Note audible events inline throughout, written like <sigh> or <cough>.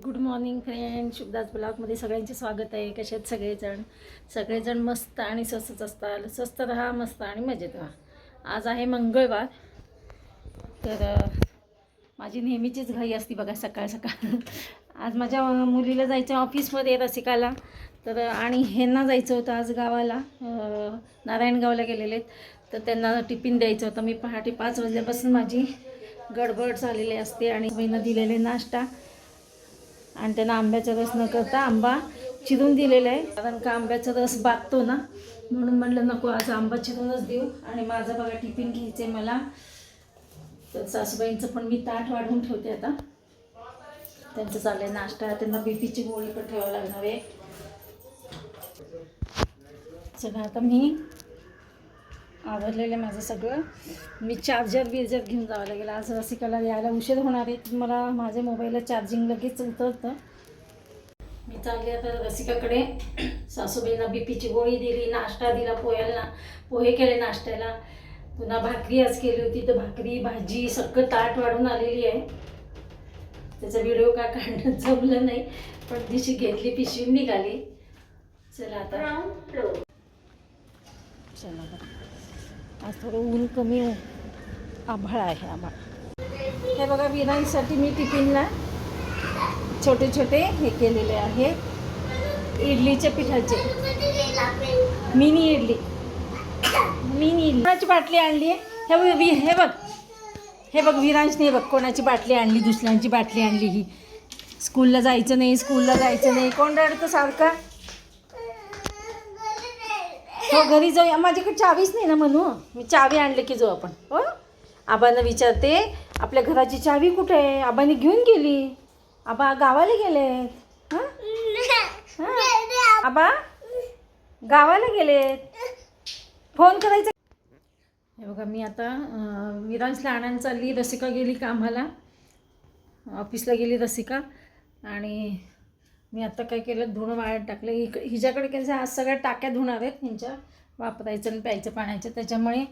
Good morning friend शुभदास ब्लॉगमध्ये सगळ्यांचे स्वागत आहे. कसे आहेत सगळेजण? सगळेजण मस्त आणि स्वस्तच असतात. स्वस्त राहा मस्त आणि मजेत राहा. आज आहे मंगळवार. तर माझी नेहमीचीच घाई असती बघा सकाळ सकाळ. आज माझ्या मुलीला जायचं ऑफिसमध्ये रसिकाला. तर आणि ह्यांना जायचं होतं आज गावाला. नारायणगावला गेलेले आहेत. तर त्यांना टिफिन द्यायचं होतं. मी पहाटे पाच वाजल्यापासून माझी गडबड झालेली असते आणि बहिणं दिलेले नाश्ता. आणि त्यांना आंब्याचा रस न करता आंबा चिरून दिलेला आहे. कारण का आंब्याचा रस बाततो ना म्हणून म्हणलं नको आज आंबा चिरूनच देऊ. आणि माझं बघा टिफिन घ्यायचं आहे मला. तर सासूबाईंचं पण मी ताट वाढवून ठेवते आता. त्यांचं चाललं आहे नाश्ता. त्यांना बीपीची गोळी पण ठेवावं लागणार आहे. चला आता मी आवडलेलं आहे माझं सगळं. मी चार्जर बिर्जर घेऊन जावं लागेल. आज रसिकाला यायला उशीर होणार आहे. मला माझ्या मोबाईलला चार्जिंग लगेच उतरतं. मी चालले आता रसिकाकडे. सासूबाईंना बी पीची गोळी दिली नाश्ता दिला पोह्याला. पोहे केले नाश्त्याला. पुन्हा भाकरी आज केली होती. तर भाकरी भाजी सगळं ताट वाढून आलेली आहे. त्याचा व्हिडिओ काय काढणं जमलं नाही. पण दिशी घेतली पिशवी निघाली. चला आता. चला आज थोडं ऊन कमी आभाळ आहे आभाळ. हे बघा विरांसाठी मी टिफिनला छोटे छोटे हे केलेले आहे. इडलीच्या पिठाचे. मिनी इडली. मिनी इडली. कोणाची बाटली आणली आहे? हे बघ वि- हे बघ. हे बघ विरांशने बघ कोणाची बाटली आणली दुसऱ्यांची बाटली आणली ही. स्कूलला जायचं नाही स्कूलला जायचं नाही. कोण रडतं सारखं? हो घरी जाऊया. माझ्याकडे चावीच नाही ना म्हणू. मी चावी आणले की जाऊ आपण. हो? आबांना विचारते आपल्या घराची चावी कुठे आहे? आबाने घेऊन गेली. आबा गावाला गेले. हां? आबा गावाला गेलेत फोन करायचा. हे बघा मी आता अं, आणायला चालली रसिका गेली कामाला. ऑफिसला गेली रसिका. आणि मी आता काय केलं धुणं वाळत टाकलं. इक हिच्याकडे कसं आज सगळ्या टाक्या धुणार आहेत ह्यांच्या वापरायचं आणि प्यायचं पाण्याचं. त्याच्यामुळे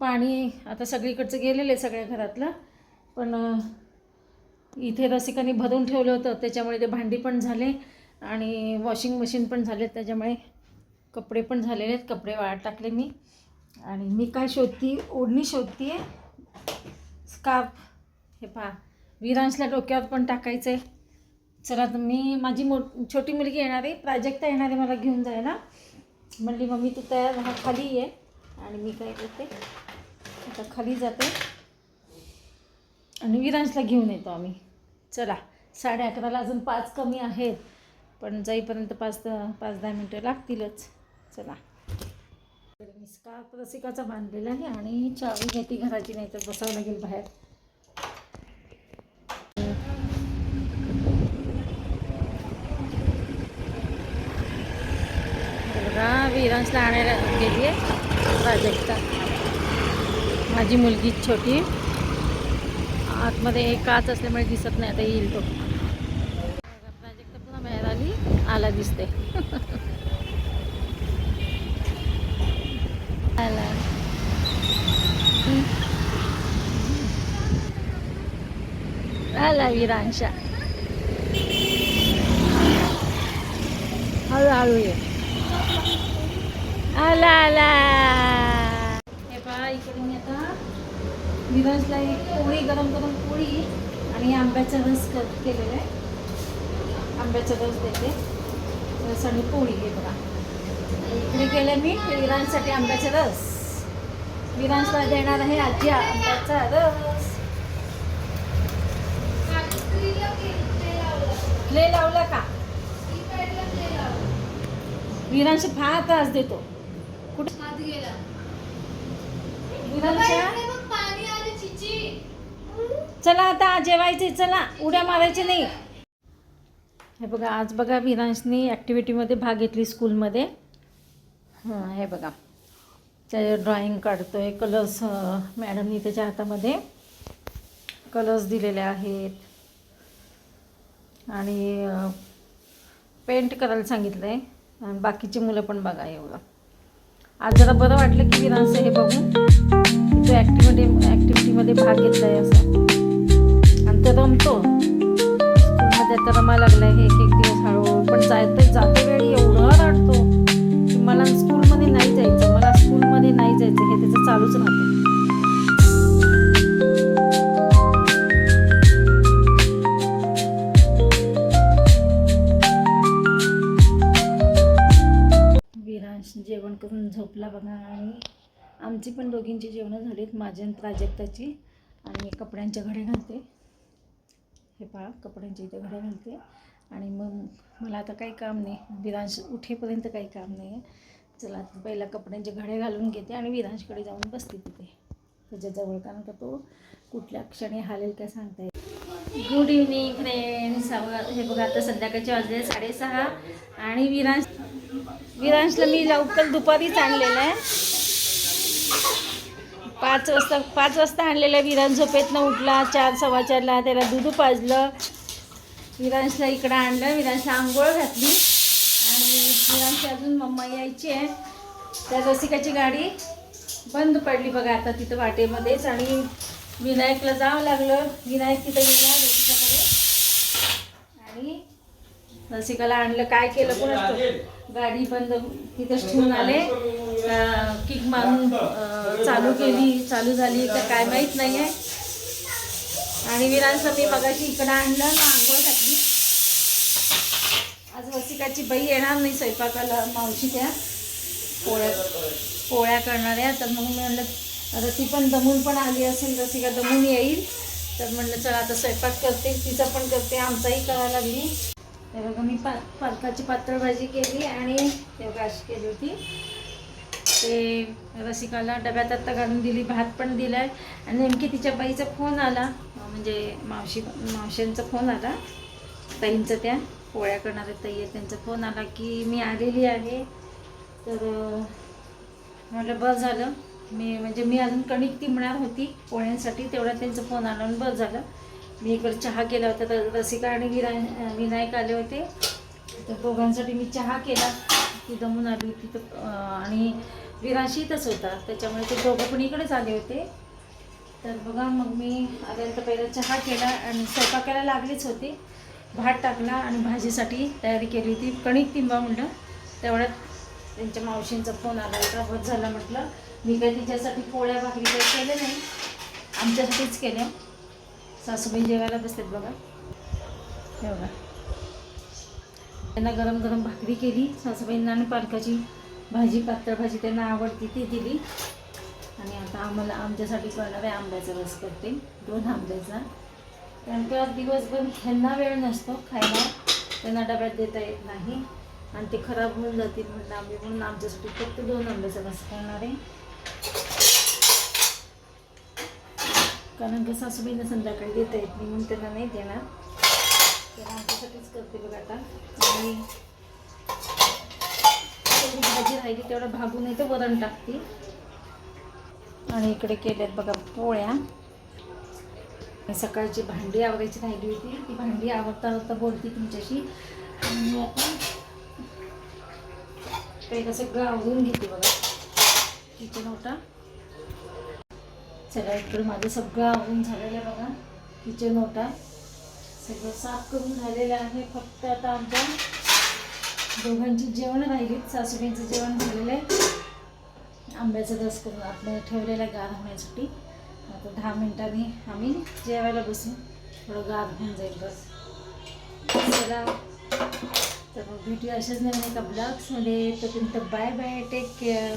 पाणी आता सगळीकडचं गेलेलं आहे सगळ्या घरातलं. पण इथे रसिकाने भरून ठेवलं होतं. त्याच्यामुळे ते भांडी पण झाले आणि वॉशिंग मशीन पण झाले त्याच्यामुळे कपडे पण झालेले आहेत. कपडे वाळत टाकले मी. आणि मी काय शोधती ओढणी शोधती आहे स्कार्फ. हे पहा. विरांशला डोक्यावर पण टाकायचं आहे चला तर मी माझी मो छोटी मुलगी येणार आहे. प्राजक्ता येणार आहे मला घेऊन जायला. म्हणली मम्मी तू तयार हा खाली ये. आणि मी काय करते आता खाली जाते. आणि विरांशला घेऊन येतो आम्ही. चला साडे अकराला अजून पाच कमी आहेत. पण जाईपर्यंत पाच पाच दहा मिनटं लागतीलच. चला. मी स्कार्फ रसिकाचा बांधलेला आहे आणि चावी घेते घराची नाही तर बसावं लागेल बाहेर. बघा आणायला गेली आहे प्राजक्ता माझी मुलगी छोटी. आतमध्ये एक काच असल्यामुळे दिसत नाही आता येईल तो. प्राजक्ता पुन्हा बाहेर आली आला दिसते <laughs> आला. आला विरांशा. हळूहळू ये. आला आला हे पहा इकडे मी आता विराजला एक पोळी गरम गरम पोळी आणि आंब्याचा रस कर केलेला आहे. आंब्याचा रस देते. रस आणि पोळी हे बघा. इकडे केलं मी विरांसाठी आंब्याचा रस. विरांशला देणार आहे आजी आंब्याचा रस. क्ले लावला का? विरांश फार त्रास देतो. कुठे? चला आता जेवायचे चला. उड्या मारायचे नाही. हे बघा आज बघा विरांशनी ॲक्टिव्हिटीमध्ये भाग घेतली स्कूलमध्ये हां हे बघा. त्या ड्रॉइंग काढतोय कलर्स मॅडमनी त्याच्या हातामध्ये. कलर्स दिलेले आहेत. आणि पेंट करायला सांगितलं आहे आणि बाकीची मुलं पण बघा एवढं आज जरा बरं वाटलं की विरांचं हे बघून तो ॲक्टिव्हिटी ॲक्टिव्हिटीमध्ये भाग घेतला आहे असं. आणि तो रमतो. स्कूलमध्ये तर रमा लागला हे एक एक दिवस हळूहळू. पण जायते जाते वेळी एवढं रडतो. की मला स्कूलमध्ये नाही जायचं. मला स्कूलमध्ये नाही जायचं. हे त्याचं चालूच राहतं. आमची पण दोघींची जेवणं झालीत. आहेत माझ्या प्राजक्ताची. आणि कपड्यांच्या घड्या घालते. हे पहा कपड्यांच्या इथे घड्या घालते. आणि मग मला आता काही काम नाही. विरांश उठेपर्यंत काही काम नाही आहे चला आता पहिला कपड्यांचे घडे घालून घेते आणि विरांशकडे जाऊन बसते तिथे. त्याच्याजवळ कारण का तो कुठल्या क्षणी हालेल काय सांगता येईल गुड इव्हनिंग फ्रेंड्स हे बघा आता संध्याकाळचे वाजले साडेसहा. आणि विरांश विरांशला मी लवकर दुपारीच आणलेलं आहे. पाच वाजता पाच वाजता आणलेला विरान झोपेतनं उठला चार सव्वा चारला त्याला दूध पाजलं. विरांशला इकडं आणलं विरांशला आंघोळ घातली. आणि विरांशची अजून मम्मा यायची आहे. त्या रसिकाची गाडी बंद पडली बघा आता तिथं वाटेमध्येच. आणि विनायकला जावं लागलं. विनायक तिथं गेला रसिकाकडे आणि रसिकाला आणलं. काय केलं कोण गाडी बंद तिथंच ठेवून आले. किक मारून चालू केली चालू झाली तर काय माहीत नाही आहे. आणि विरांचं मी मगाशी इकडं आणलं ना आज वसिकाची बाई येणार नाही स्वयंपाकाला मावशी त्या पोळ्या पोळ्या करणाऱ्या तर मग मी म्हणलं आता ती पण दमून पण आली असेल रसिका दमून येईल. तर म्हणलं चला आता स्वयंपाक करते तिचा पण करते आमचाही करायला लागली. हे बघा मी पा पालकाची पातळ भाजी केली आणि ते अशी केली होती. ते रसिकाला डब्यात आत्ता घालून दिली भात पण दिलाय. आणि नेमकी तिच्या बाईचा फोन आला. म्हणजे मावशी मावशांचा फोन आला. ताईंचं त्या पोळ्या करणाऱ्या ताई आहेत त्यांचा फोन आला की मी आलेली आहे. तर म्हटलं बरं झालं. मी म्हणजे मी अजून कणिक तिंबणार होती पोळ्यांसाठी तेवढा त्यांचा फोन आला आणि बरं झालं. मी इकडे चहा केला होता. तर रसिका आणि विरा विनायक आले होते. तर दोघांसाठी मी चहा केला. ती दमून आली होती. तर आणि विराशी इथंच होता. त्याच्यामुळे ते दोघं पण इकडेच आले होते. तर बघा मग मी आल्यानंतर पहिला चहा केला आणि स्वयंपाकाला लागलीच होती. भात टाकला आणि भाजीसाठी तयारी केली होती. कणिक तिंबा म्हटलं तेवढ्यात त्यांच्या मावशींचा फोन आला होता बस झाला म्हटलं. मी काही तिच्यासाठी पोळ्या भाकरी काही केल्या नाही. आमच्यासाठीच केल्या. सासूबाई जेवायला बसतात बघा. हे बघा. त्यांना गरम गरम भाकरी केली. सासूबाईंना आणि पालकाची. भाजी पातळ भाजी त्यांना आवडती ती दिली. आणि आता आम्हाला आमच्यासाठी करणार आहे आंब्याचा रस करते. दोन आंब्याचा. कारण का दिवसभर ह्यांना वेळ नसतो खायला. त्यांना डब्यात देता येत नाही. आणि ते खराब होऊन जातील म्हणून आंबे म्हणून आमच्यासाठी फक्त दोन आंब्याचा रस करणार. आहे कारण की सासूबाईंना संध्याकाळी देता येत नाही म्हणून त्यांना नाही देणार. तर आमच्यासाठीच करते बघ आता. आणि तेवढी भाजी राहिली तेवढं भागून येते वरण टाकते. आणि इकडे केल्यात बघा पोळ्या. आणि सकाळची भांडी आवरायची राहिली होती. ती भांडी आवडता आवडता बोलते तुमच्याशी. आणि मी आता काही सगळं आवरून घेते बघा. किचन ओटा सगळ्या इकडे माझं सगळं आवरून झालेलं आहे बघा. किचन ओटा सगळं साफ करून झालेलं आहे फक्त आता आमच्या दोघांची जेवण राहिलीत सासूबाईंचं जेवण झालेलं आहे. आंब्याचा रस करून आपलं ठेवलेला आहे गार होण्यासाठी आता दहा मिनिटांनी आम्ही जेवायला बसू थोडं गार होऊन जाईल बस. चला. तर मग भेटूया अशाच नवीन एका ब्लॉग्समध्ये तोपर्यंत बाय बाय टेक केअर